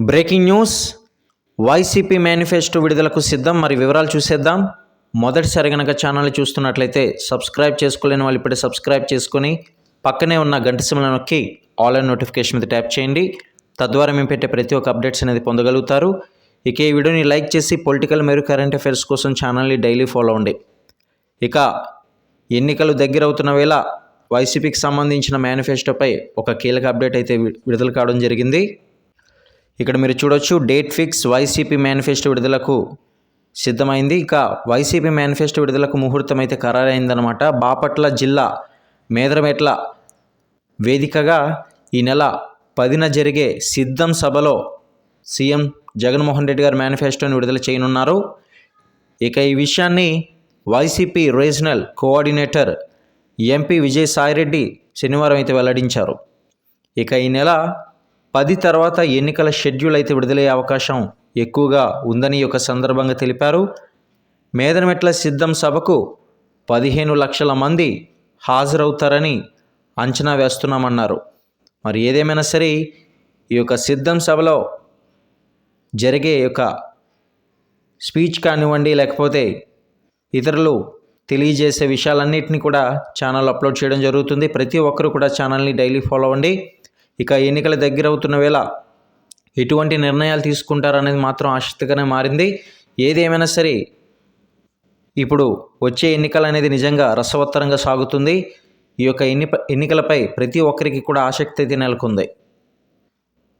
Breaking news. YCP manifesto విడుదలకు సిద్ధం. మరి వివరాలు చూసేద్దాం. మొదటిసారి కనుక ఛానల్ చూస్తున్నట్లయితే సబ్స్క్రైబ్ చేసుకోలేని వాళ్ళు ఇప్పుడే సబ్స్క్రైబ్ చేసుకొని పక్కనే ఉన్న గంట సిమ్ల నొక్కి ఆన్లైన్ నోటిఫికేషన్ మీద ట్యాప్ చేయండి. తద్వారా మేము పెట్టే ప్రతి ఒక్క అప్డేట్స్ అనేది పొందగలుగుతారు. ఇక ఈ వీడియోని లైక్ చేసి పొలిటికల్ మరియు కరెంట్ అఫైర్స్ కోసం ఛానల్ని డైలీ ఫాలో అవ్వండి. ఇక ఎన్నికలు దగ్గర అవుతున్న వేళ వైసీపీకి సంబంధించిన మేనిఫెస్టోపై ఒక కీలక అప్డేట్ అయితే వి- విడుదల కావడం జరిగింది. ఇక్కడ మీరు చూడొచ్చు డేట్ ఫిక్స్ వైసీపీ మేనిఫెస్టో విడుదలకు సిద్ధమైంది. ఇక వైసీపీ మేనిఫెస్టో విడుదలకు ముహూర్తం అయితే ఖరారైందనమాట బాపట్ల జిల్లా మేదరమెట్ల వేదికగా ఈ నెల పదిన జరిగే సిద్ధం సభలో సీఎం జగన్మోహన్ రెడ్డి గారు మేనిఫెస్టోని విడుదల చేయనున్నారు. ఇక ఈ విషయాన్ని YCP regional coordinator MP Vijayasai Reddy శనివారం అయితే వెల్లడించారు. ఇక ఈ నెల పది తర్వాత ఎన్నికల షెడ్యూల్ అయితే విడుదలయ్యే అవకాశం ఎక్కువగా ఉందని ఒక సందర్భంగా తెలిపారు. మేదనమెట్ల సిద్ధం సభకు పదిహేను లక్షల మంది హాజరవుతారని అంచనా వేస్తున్నామన్నారు. మరి ఏదేమైనా సరే ఈ యొక్క సిద్ధం సభలో జరిగే యొక్క స్పీచ్ కానివ్వండి లేకపోతే ఇతరులు తెలియజేసే విషయాలన్నింటినీ కూడా ఛానల్ అప్లోడ్ చేయడం జరుగుతుంది. ప్రతి ఒక్కరు కూడా ఛానల్ని డైలీ ఫాలో అవ్వండి. ఇక ఎన్నికల దగ్గర అవుతున్న వేళ ఎటువంటి నిర్ణయాలు తీసుకుంటారనేది మాత్రం ఆసక్తిగానే మారింది. ఏది ఏమైనా సరే ఇప్పుడు వచ్చే ఎన్నికలు అనేది నిజంగా రసవత్తరంగా సాగుతుంది. ఈ యొక్క ఎన్ని ఎన్నికలపై ప్రతి ఒక్కరికి కూడా ఆసక్తి అయితే నెలకొంది.